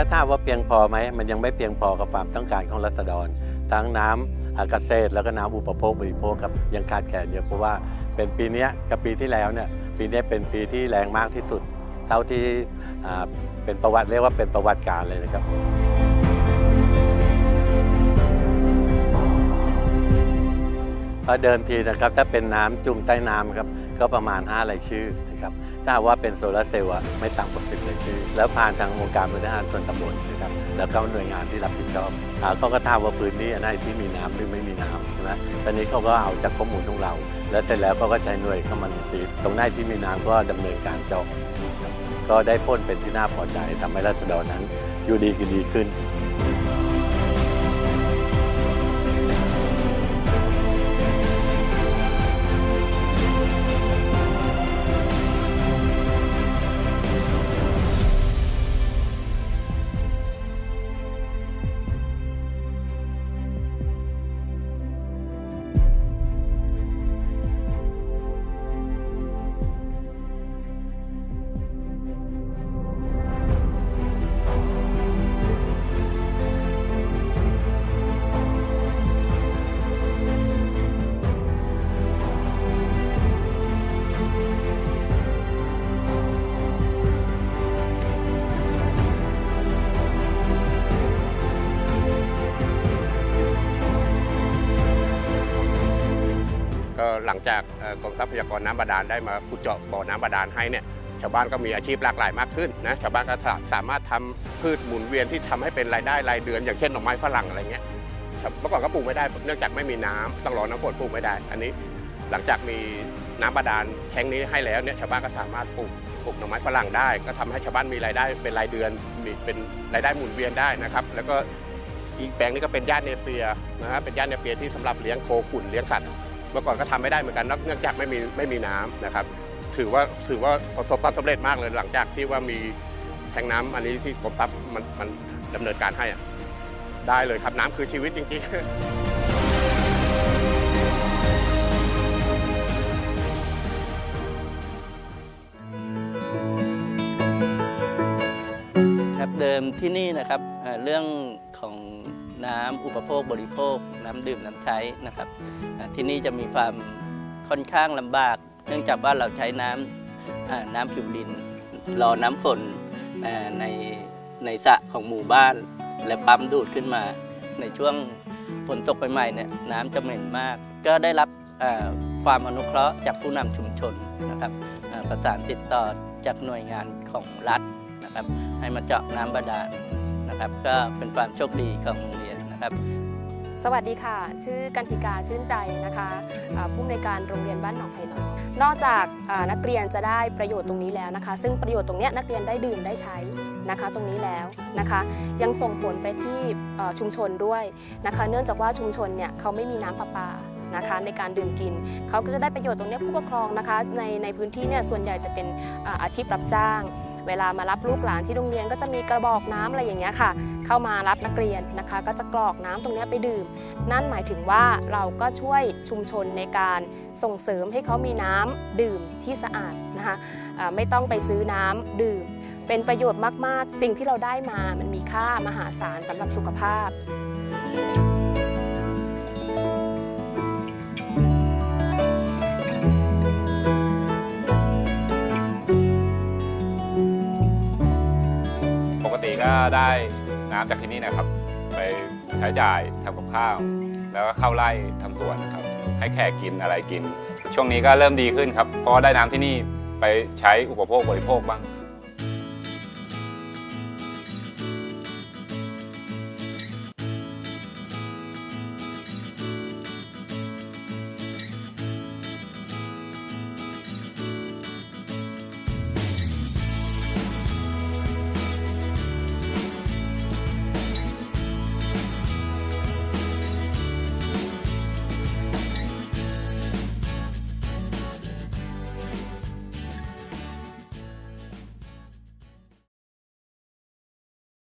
ถ้าถาว่าเพียงพอไหมมันยังไม่เพียงพอกับความต้องการของรัษฎร ทั้งน้ำอ่าเกษตรแล้วก็น้ำอุปโภคบริโภคครับยังขาดแคลนเยอะเพราะว่าเป็นปีนี้กับปีที่แล้วเนี่ยปีนี้เป็นปีที่แรงมากที่สุด เท่าที่เป็นประวัติเรียกว่าเป็นประวัติการเลยนะครับเพราะเดิมทีนะครับถ้าเป็นน้ำจุ่มใต้น้ำครับก็ประมาณ5รายชื่อ ถ้าว่าเป็นโซลาร์เซลล์อะไม่ต่ำกว่า10รายชื่อ แล้วผ่านทางองค์การบริหารส่วนตำบลนะครับแล้วก็หน่วยงานที่รับผิดชอบเขาก็ทราบว่าพื้นที่อันไหนที่มีน้ำหรือไม่มีน้ำใช่ไหมตอนนี้เขาก็เอาจากข้อมูลของเรา แล้วเสร็จแล้วเขาก็ใช้หน่วยเข้ามาซีตรงไหนที่มีน้ำก็ดำเนินการเจาะก็ได้พ้นเป็นที่น่าพอใจทำให้รัษฎรนั้นอยู่ดีกินดีขึ้น หลังจากเอ่อกรมทรัพยากรน้ำบาดาลได้มาขุดเจาะบ่อน้ำบาดาลให้เนี่ยชาวบ้านก็มีอาชีพหลากหลายมากขึ้นนะชาวบ้านก็สามารถทำพืชหมุนเวียนที่ทำให้เป็นรายได้รายเดือน อย่างเช่นหน่อไม้ฝรั่งอะไรเงี้ยเมื่อก่อนก็ปลูกไม่ได้เนื่องจากไม่มีน้ำต้องรอน้ำฝนปลูกไม่ได้ อันนี้หลังจากมีน้ำบาดาลแทงนี้ให้แล้วเนี่ยชาวบ้านก็สามารถปลูกปลูกหน่อไม้ฝรั่งได้ ก็ทำให้ชาวบ้านมีรายได้เป็นรายเดือนมีเป็นรายได้หมุนเวียนได้นะครับ แล้วก็อีกแปลงนี้ก็เป็นย่านเนเปียนะฮะเป็นย่านเนเปียที่สำหรับเลี้ยงโคขุนเลี้ยงสัตว์ เมื่อก่อนก็ทำไม่ได้เหมือนกันเนื่องจากไม่มีไม่มีน้ำนะครับ ถือว่าถือว่าประสบความสำเร็จมากเลยหลังจากที่ว่ามีแทงน้ำอันนี้ที่กรมทรัพย์มันมันดำเนินการให้อะได้เลยครับน้ำคือชีวิตจริงๆครับเดิมที่นี่นะครับเรื่องของ น้ำอุปโภคบริโภค น้ำดื่มน้ำใช้นะครับที่นี่จะมีความค่อนข้างลำบาก เนื่องจากว่าเราใช้น้ำอ่าน้ำผิวดิน รอน้ำฝนในในสระของหมู่บ้าน และปั๊มดูดขึ้นมาในช่วงฝนตกใหม่ๆเนี่ยน้ำจะเหม็นมาก ก็ได้รับความอนุเคราะห์จากผู้นำชุมชนนะครับประสานติดต่อจากหน่วยงานของรัฐนะครับ ให้มาเจาะน้ำบาดาลนะครับ ก็เป็นความโชคดีของโรงเรียน ครับ สวัสดีค่ะ ชื่อกันติกาชื่นใจนะคะผู้อำนวยการโรงเรียนบ้านหนองไผ่น้อยนอกจากนักเรียนจะได้ประโยชน์ตรงนี้แล้วนะคะ ซึ่งประโยชน์ตรงนี้นักเรียนได้ดื่มได้ใช้นะคะตรงนี้แล้วนะคะ ยังส่งผลไปที่ชุมชนด้วยนะคะ เนื่องจากว่าชุมชนเนี่ยเขาไม่มีน้ำประปานะคะในการดื่มกินเขาก็จะได้ประโยชน์ตรงนี้ผู้ปกครองนะคะในในพื้นที่เนี่ยส่วนใหญ่จะเป็นอาชีพรับจ้าง เวลามารับลูกหลานที่โรงเรียนก็จะมีกระบอกน้ำอะไรอย่างเงี้ยค่ะ เข้ามารับนักเรียนนะคะ ก็จะกรอกน้ำตรงเนี้ยไปดื่ม นั่นหมายถึงว่าเราก็ช่วยชุมชนในการส่งเสริมให้เขามีน้ำดื่มที่สะอาดนะคะไม่ต้องไปซื้อน้ำดื่ม เป็นประโยชน์มาก ๆ สิ่งที่เราได้มามันมีค่ามหาศาลสำหรับสุขภาพ ได้น้ำจากที่นี่นะครับ ไปใช้จ่ายทำกับข้าว แล้วก็เข้าไร่ทำสวนนะครับ ให้แขกกินอะไรกิน ช่วงนี้ก็เริ่มดีขึ้นครับ เพราะได้น้ำที่นี่ไปใช้อุปโภคบริโภคบ้าง